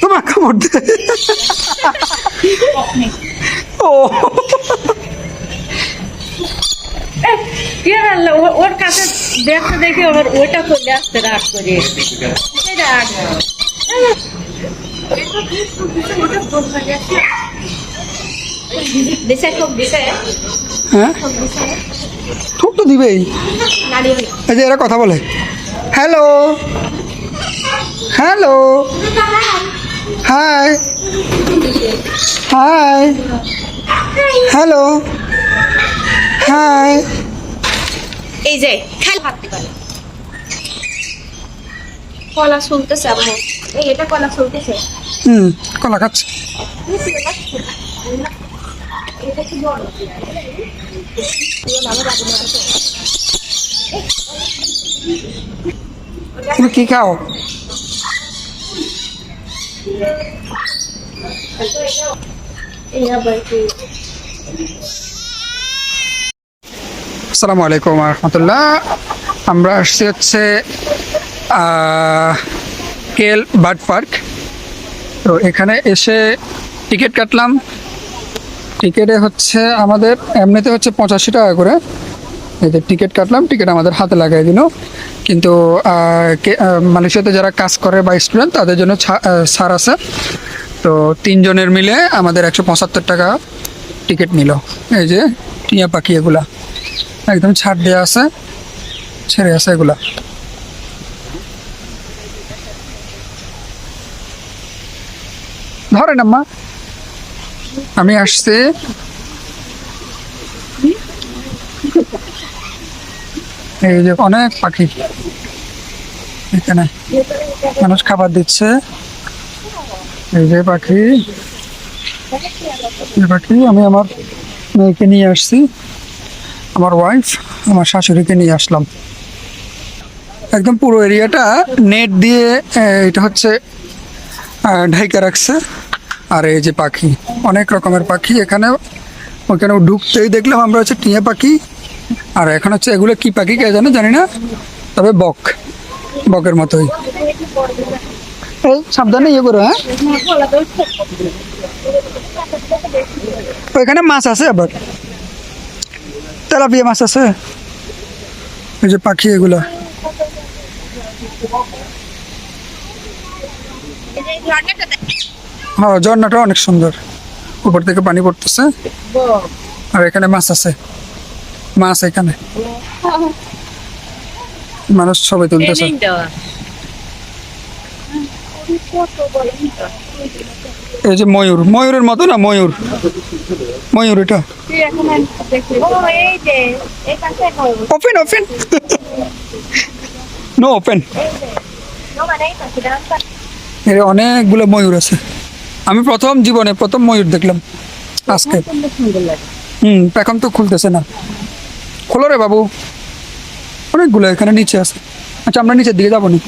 তোমার কামড় দে। ও। ওর কাছে দেখতে দেখে ওর ওইটা চলে আসতে রাগ করে। রাগ। হ্যাঁ? ঠুক তো দিবেই। এই যে এরা কথা বলে। Hello. Hello hi hi hello hi এই যে ভাবতে পারে কলা শুনতেছে আম্মু এই এটা কলা শুনতেছে হুম কলা খাচ্ছে। এটা কি বড়? তুমি কি খাও? আসসালামু আলাইকুম রহমতুল্লাহ আমরা আসছি হচ্ছে কেল বার্ড পার্ক। তো এখানে এসে টিকিট কাটলাম। টিকিটে হচ্ছে আমাদের, এমনিতে হচ্ছে পঁচাশি টাকা করে। এই যে টিকিট কাটলাম, টিকিট আমাদের হাতে লাগাই দিল। কিন্তু মালয়েশিয়াতে যারা কাজ করে বা স্টুডেন্ট তাদের জন্য ছাড় আছে। তো তিনজনের মিলে আমাদের একশো পঁচাত্তর টাকা টিকিট নিল। এই যে টিয়া পাখি এগুলা, একদম ছাড় দেওয়া আছে, ছেড়ে আছে এগুলা। ধরেন আম্মা, আমি আসছি। এই যে অনেক পাখি এখানে মানুষ খাবার দিচ্ছে। এই যে পাখি, এই পাখি আমি আমার মেয়েকে নিয়ে আসছি, আমার ওয়াইফ আমার শাশুড়িকে নিয়ে আসলাম। একদম পুরো এরিয়াটা নেট দিয়ে এটা হচ্ছে ঢাইকা রাখছে। আর এই যে পাখি, অনেক রকমের পাখি এখানে। ওখানে ঢুকতেই দেখলাম আমরা হচ্ছে টিয়া পাখি। আর এখন হচ্ছে এগুলো কি পাখি কে জানে, জানি না। তবে বক, বকের মতোই। এই সাবধানে ইয়ে করো হ্যাঁ। ওইখানে মাছ আছে আবার। তেলাপিয়া মাছ আছে। এই যে পাখি এগুলা। হ্যাঁ ঝর্ণাটা অনেক সুন্দর। উপর থেকে পানি পড়তেছে। আর এখানে মাছ আছে। মাছ এখানে? মানুষ ছবি তুলতেছে এই যে ময়ূর ময়ূরের মতো না ময়ূর? ময়ূর এটা? ও এই যে এই পাশে ওপেন ওপেন নো ওপেন মানে এর অনেকগুলো ময়ূর আছে। আমি প্রথম জীবনে প্রথম ময়ূর দেখলাম। আজকে। হুম এখন তো খুলতেছে না। খোলো রে বাবু। অনেকগুলো এখানে নিচে আছে। আচ্ছা আমরা নিচের দিকে যাব নি।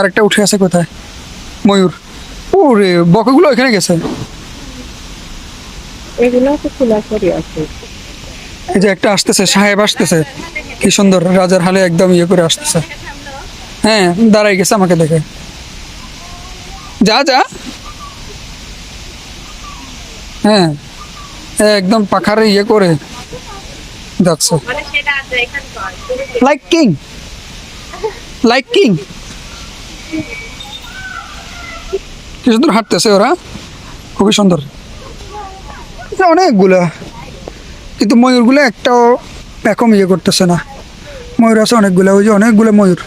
আরেকটা উঠে আছে কোথায়? ময়ূর। ওরে বকগুলো এখানে গেছে। এই যে একটা আসতেছে সাহেব আসতেছে। কি সুন্দর রাজার হালে একদম ইয়ে করে আসতেছে। হ্যাঁ দাঁড়াই গেছে আমাকে দেখে। যা যা। হ্যাঁ একদম পাখারে ইয়ে করে যাচ্ছে। এখানে লাইক কিং লাইক কিং কি সুন্দর হাঁটতেছে ওরা খুবই সুন্দর। অনেকগুলা। কিন্তু ময়ূরগুলো একটাও এরকম ইয়ে করতেছে না। ময়ূর আছে অনেকগুলো ওই যে অনেকগুলো ময়ূর।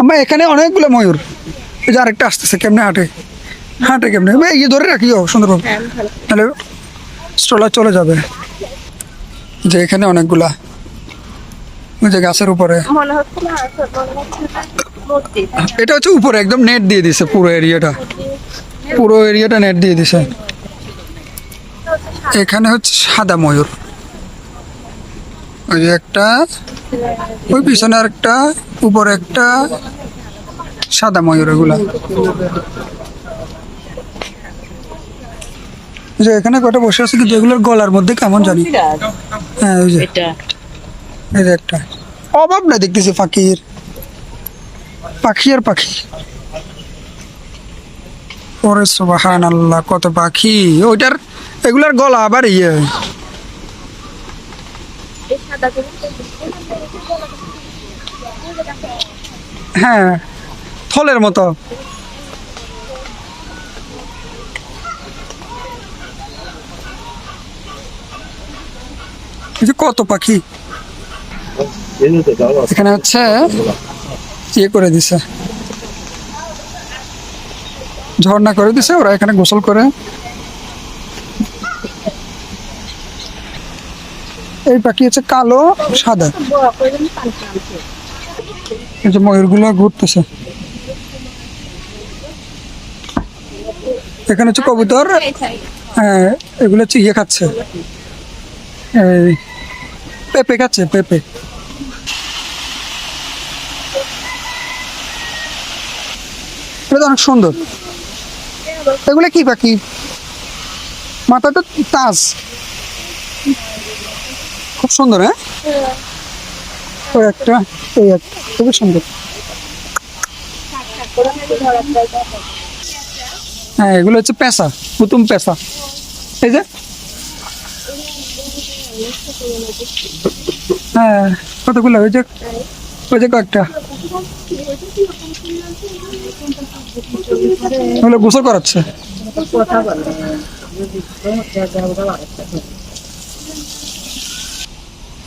আমার এখানে অনেকগুলো ময়ূর। ওই যে আরেকটা আসতেছে কেমনে হাঁটে? হাঁটে কেমনে? এই ইয়ে ধরে রাখিও সুন্দরভাবে। তাহলে স্ট্রলার চলে যাবে। যে এখানে অনেকগুলা। ওই যে গাছের উপরে। মূর্তি। এটা হচ্ছে উপরে একদম নেট দিয়ে দিছে পুরো এরিয়াটা। পুরো এরিয়াটা নেট দিয়ে দিছে। এখানে হচ্ছে সাদা ময়ূর। ওই যে একটা ওই পিছনে একটা উপরে একটা সাদা ময়ূর এগুলা এই যে এখানে কটা বসে আছে কিন্তু এগুলোর গলার মধ্যে কেমন জানি। হ্যাঁ ওই যে। এটা। এই যে একটা। অভাব না দেখতেছি পাখির। পাখি আর পাখি। ওরে সুবাহান আল্লাহ কত পাখি। ওইটার এগুলার গলা আবার ইয়ে। হ্যাঁ থলের মতো। কত পাখি? এখানে হচ্ছে ইয়ে করে দিছে। ঝর্ণা করে দিছে, ওরা এখানে গোসল করে। এই পাখি হচ্ছে কালো, সাদা। এই যে ময়ূরগুলো ঘুরতেছে। এখানে হচ্ছে কবুতর হ্যাঁ এগুলো হচ্ছে ইয়ে খাচ্ছে। এই পেঁপে খাচ্ছে পেঁপে এটা তো অনেক সুন্দর। এগুলো কি পাখি? মাথাটা তাজ। খুব সুন্দর হ্যাঁ? ওই একটা ওই একটা, খুবই সুন্দর। হ্যাঁ এগুলো হচ্ছে পেশা পুতুম পেশা এই যে হ্যাঁ ওই যে ওই যে কয়েকটা গোসল করাচ্ছে।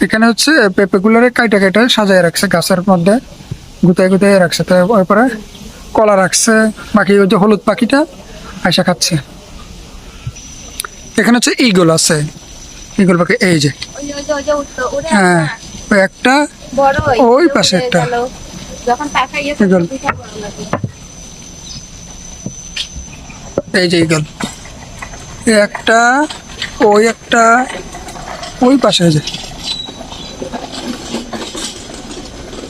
এখানে হচ্ছে পেঁপেগুলোরে কাইটা কাইটা সাজায় রাখছে গাছের মধ্যে, গুতায় গুতায় রাখছে। তো ওপরে কলা রাখছে, বাকি ওই যে হলুদ পাখিটা আয়সা খাচ্ছে। এখানে হচ্ছে ইগল আছে। ইগল পাখি এই যে। হ্যাঁ ওই একটা ওই পাশে একটা। ইয়ে ইগল এই যে ইগল একটা ওই একটা ওই পাশে যে।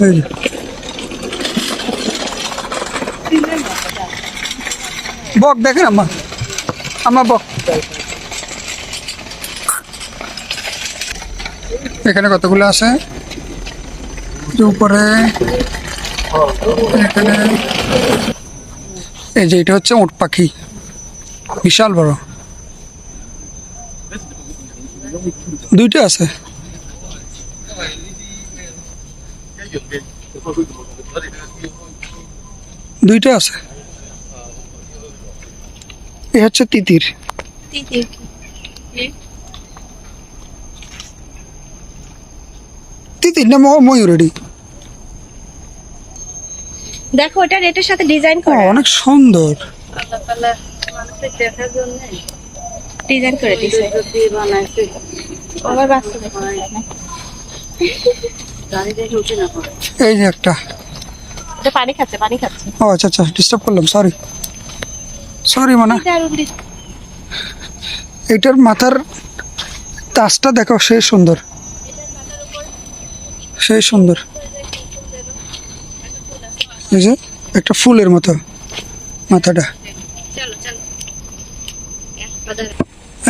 এই যে। বক দেখেন আমার আমার বক। এখানে কতগুলো আছে? উপরে, এখানে। এই যে এটা হচ্ছে উট পাখি। বিশাল বড়। দুইটা আছে। দুইটা আছে। এ হচ্ছে তিতির। তিতির। না ম- ময়ূরেরই দেখো ওটা নেটের সাথে ডিজাইন করা। অনেক সুন্দর। ডিজাইন করে দিছে এই যে একটা। পানি খাচ্ছে পানি খাচ্ছে। ও আচ্ছা আচ্ছা ডিস্টার্ব করলাম সরি সরি মানে। এটার মাথার তাজটা দেখো সেই সুন্দর। সেই সুন্দর। এই যে, একটা ফুলের মতো মাথাটা।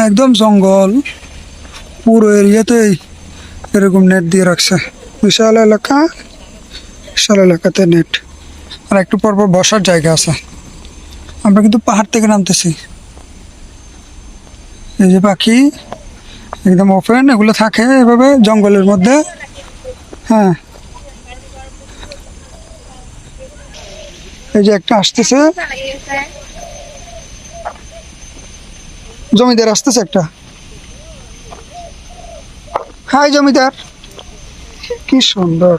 একদম জঙ্গল, পুরো এরিয়াতেই এরকম নেট দিয়ে রাখছে। বিশাল এলাকা, বিশাল এলাকাতে নেট আর একটু পর পর বসার জায়গা আছে। আমরা কিন্তু পাহাড় থেকে নামতেছি। এই যে পাখি, একদম ওপেন এগুলো থাকে এভাবে জঙ্গলের মধ্যে। হ্যাঁ। এই যে একটা আসতেছে। জমিদার আসতেছে একটা। হাই জমিদার। কি সুন্দর।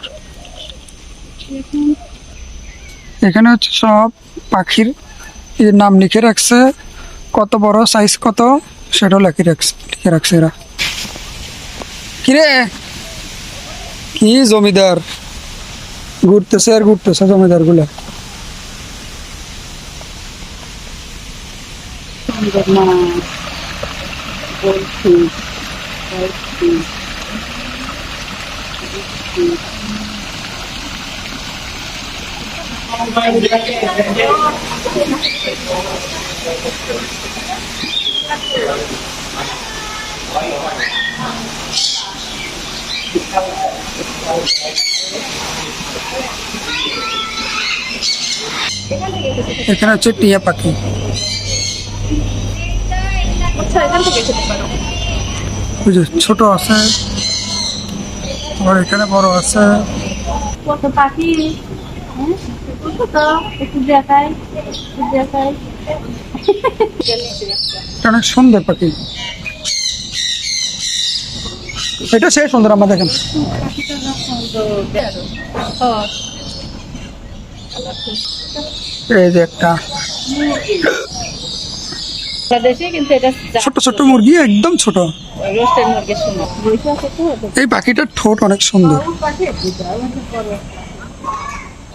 এখানে হচ্ছে সব পাখির এর নাম লিখে রাখছে। কত বড় সাইজ কত, সেটাও লিখে রাখছে লিখে রাখছে এরা। কিরে? কি জমিদার ঘুরতেছে আর ঘুরতেছে জমিদার গুলা Thank you. এখানে হচ্ছে টিয়া পাখি। আচ্ছা এখান থেকে খেতে পারো। ছোট আছে আবার এখানে বড় আছে। কত পাখি? হ্যাঁ? অনেক সুন্দর পাখি। এটা সেই সুন্দর আমরা দেখেন। এই যে একটা। ছোট ছোট মুরগি একদম ছোট। এই পাখিটার ঠোঁট অনেক সুন্দর।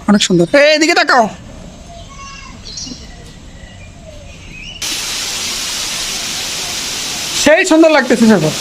অনেক সুন্দর। এই এদিকে তাকাও। সেই সুন্দর লাগতেছে সেটা।